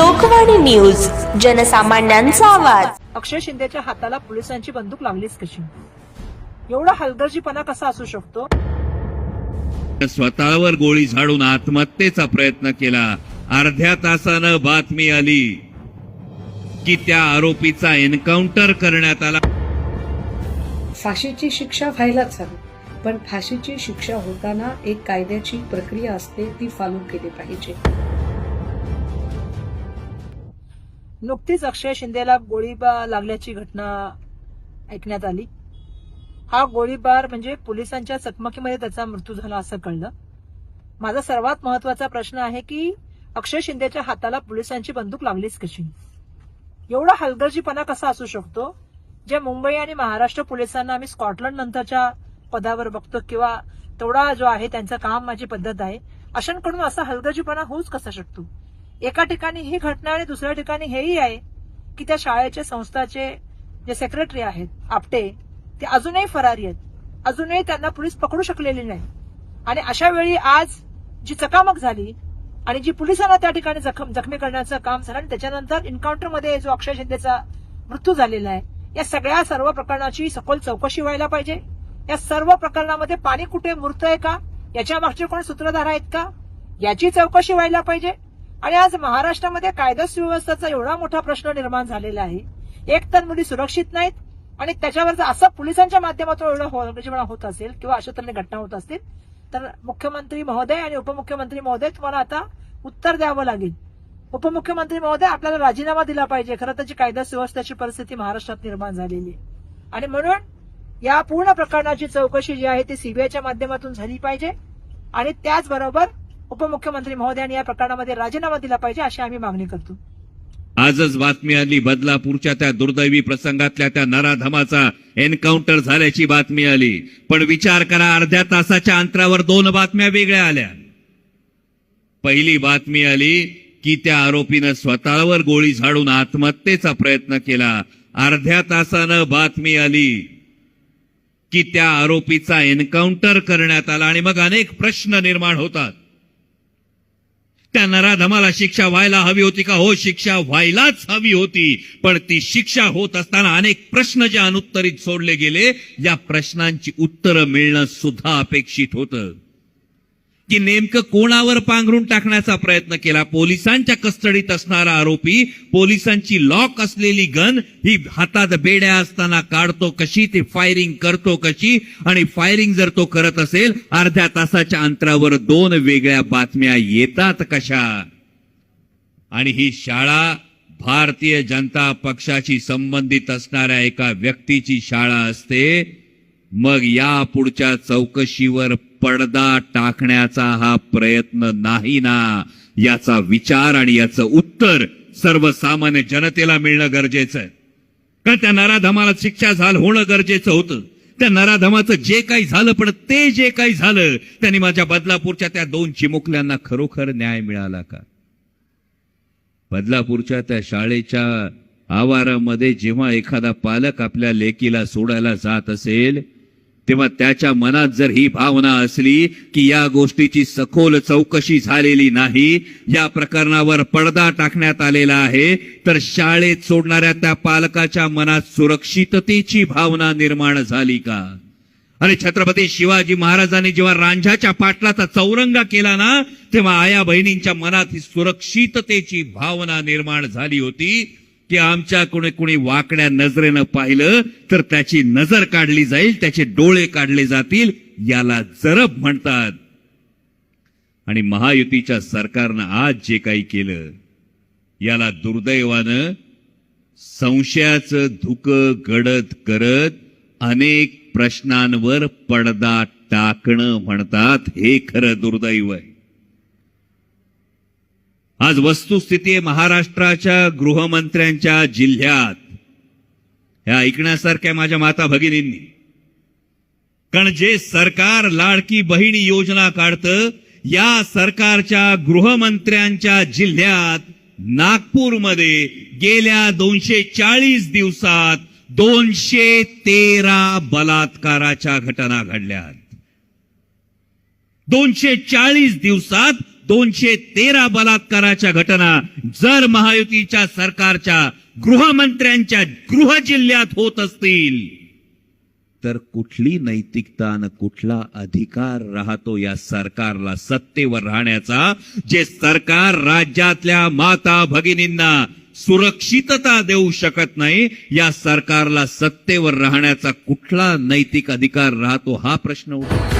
Lokvani news जनसामान्यांचा आवाज. अक्षय शिंदेच्या हाताला पोलिसांची बंदूक लागलीच कशी? एवढा हलगर्जीपणा कसा असू शकतो? स्वतःवर गोळी झाडून आत्महत्येचा प्रयत्न केला. अर्ध्या तासानं बातमी आली. की त्या आरोपीचा एन्काउंटर करण्यात आला. फाशीची शिक्षा व्हायलाच हवी पण फाशीची शिक्षा होताना एक कायद्याची प्रक्रिया असते ती फॉलो केली पाहिजे. नुकतीच अक्षय शिंदेला गोळीबार लागल्याची घटना ऐकण्यात आली. हा गोळीबार म्हणजे पोलिसांच्या चकमकीमध्ये त्याचा मृत्यू झाला असं कळलं. माझा सर्वात महत्त्वाचा प्रश्न आहे की अक्षय शिंदेच्या हाताला पोलिसांची बंदूक लागलीच कशी? एवढा हलगर्जीपणा कसा असू शकतो? जे मुंबई आणि महाराष्ट्र पोलिसांना आम्ही स्कॉटलंड नंतरच्या पदावर बघतो किंवा तेवढा जो आहे त्यांचं काम माझी पद्धत आहे अशांकडून असा हलगर्जीपणा होऊच कसा शकतो? एका ठिकाणी ही घटना आणि दुसऱ्या ठिकाणी हेही आहे की त्या शाळेचे संस्थाचे जे सेक्रेटरी आहेत आपटे ते अजूनही फरारी आहेत. अजूनही त्यांना पोलीस पकडू शकलेली नाही आणि अशा वेळी आज जी चकामक झाली आणि जी पोलिसांना त्या ठिकाणी जखम जखमी करण्याचं काम झालं आणि त्याच्यानंतर एन्काउंटरमध्ये जो अक्षय शिंदेचा मृत्यू झालेला आहे या सगळ्या सर्व प्रकरणाची सखोल चौकशी व्हायला पाहिजे. या सर्व प्रकरणामध्ये पाणी कुठे मुरतंय का? याच्या मागचे कोण सूत्रधार आहेत का? याची चौकशी व्हायला पाहिजे. आणि आज महाराष्ट्रामध्ये कायदा सुव्यवस्थेचा एवढा मोठा प्रश्न निर्माण झालेला आहे. एक तर मुली सुरक्षित नाहीत आणि त्याच्यावर जर असं पोलिसांच्या माध्यमातून एवढं हो, होत असेल किंवा अशा तऱ्हेने घटना होत असतील तर मुख्यमंत्री महोदय आणि उपमुख्यमंत्री महोदय तुम्हाला आता उत्तर द्यावं लागेल. उपमुख्यमंत्री महोदय आपल्याला राजीनामा दिला पाहिजे. खरं तर जी कायदा सुव्यवस्थेची परिस्थिती महाराष्ट्रात निर्माण झालेली आहे. आणि म्हणून या पूर्ण प्रकरणाची चौकशी जी आहे ती सीबीआयच्या माध्यमातून झाली पाहिजे. आणि त्याचबरोबर उपमुख्यमंत्री महोदयांनी या प्रकरणामध्ये राजीनामा दिला पाहिजे अशी आम्ही मागणी करतो. आजच बातमी आली बदलापूरच्या त्या दुर्दैवी प्रसंगातल्या त्या नराधमाचा एन्काउंटर झाल्याची बातमी आली. पण विचार करा अर्ध्या तासाच्या अंतरावर दोन बातम्या वेगळ्या आल्या. पहिली बातमी आली की त्या आरोपीनं स्वतःवर गोळी झाडून आत्महत्येचा प्रयत्न केला. अर्ध्या तासानं बातमी आली की त्या आरोपीचा एन्काउंटर करण्यात आला आणि मग अनेक प्रश्न निर्माण होतात. त्या नराधमाला शिक्षा व्हायला हवी होती का? हो शिक्षा व्हायलाच हवी होती. पण ती शिक्षा होत असताना अनेक प्रश्न जे अनुत्तरित सोडले गेले या प्रश्नांची उत्तरं मिळणं सुद्धा अपेक्षित होतं. की नेमकं कोणावर पांघरून टाकण्याचा प्रयत्न केला? पोलिसांच्या कस्टडीत असणारा आरोपी पोलिसांची लॉक असलेली गन ही हातात बेड्या असताना काढतो कशी ते फायरिंग करतो कशी? आणि फायरिंग जर तो करत असेल अर्ध्या तासाच्या अंतरावर दोन वेगळ्या बातम्या येतात कशा? आणि ही शाळा भारतीय जनता पक्षाशी संबंधित असणाऱ्या एका व्यक्तीची शाळा असते. मग या पुढच्या चौकशीवर पडदा टाकण्याचा हा प्रयत्न नाही ना? याचा विचार आणि याचं उत्तर सर्वसामान्य जनतेला मिळणं गरजेचं आहे. कारण त्या नराधमाला शिक्षा झाल होणं गरजेचं होतं. त्या नराधमाचं जे काही झालं पण ते जे काही झालं त्यांनी माझ्या बदलापूरच्या त्या दोन चिमुकल्यांना खरोखर न्याय मिळाला का? बदलापूरच्या त्या शाळेच्या आवारामध्ये जेव्हा एखादा पालक आपल्या लेकीला सोडायला जात असेल तेव्हा त्याच्या मनात जर ही भावना असली की या गोष्टीची सखोल चौकशी झालेली नाही या प्रकरणावर पडदा टाकण्यात आलेला आहे तर शाळेत सोडणाऱ्या त्या पालकाच्या मनात सुरक्षिततेची भावना निर्माण झाली का? आणि छत्रपती शिवाजी महाराजांनी जेव्हा रांझाच्या पाटलाचा चौरंगा केला ना तेव्हा आया बहिणींच्या मनात ही सुरक्षिततेची भावना निर्माण झाली होती. की आमच्या कोणी कोणी वाकड्या नजरेनं पाहिलं तर त्याची नजर काढली जाईल त्याचे डोळे काढले जातील याला जरब म्हणतात. आणि महायुतीच्या सरकारनं आज जे काही केलं याला दुर्दैवानं संशयाचं धुकं गडद करत अनेक प्रश्नांवर पडदा टाकणं म्हणतात हे खरं दुर्दैव आहे. आज वस्तुस्थिती महाराष्ट्राच्या गृहमंत्र्यांच्या जिल्ह्यात. ह्या ऐकण्यासारख्या माझ्या माता भगिनींनी. कारण जे सरकार लाडकी बहिणी योजना काढतं या सरकारच्या गृहमंत्र्यांच्या जिल्ह्यात नागपूरमध्ये गेल्या दोनशे चाळीस दिवसात दोनशे तेरा बलात्काराच्या घटना घडल्यात. दोनशे चाळीस दिवसात दोनशे तेरा बलात्काराच्या घटना जर महायुतीच्या सरकारच्या गृहमंत्र्यांच्या गृह जिल्ह्यात होत असतील तर कुठली नैतिकता आणि कुठला अधिकार राहतो या सरकारला सत्तेवर राहण्याचा जे सरकार राज्यातल्या माता भगिनींना सुरक्षितता देऊ शकत नाही या सरकारला सत्तेवर राहण्याचा कुठला नैतिक अधिकार राहतो हा प्रश्न उठतो.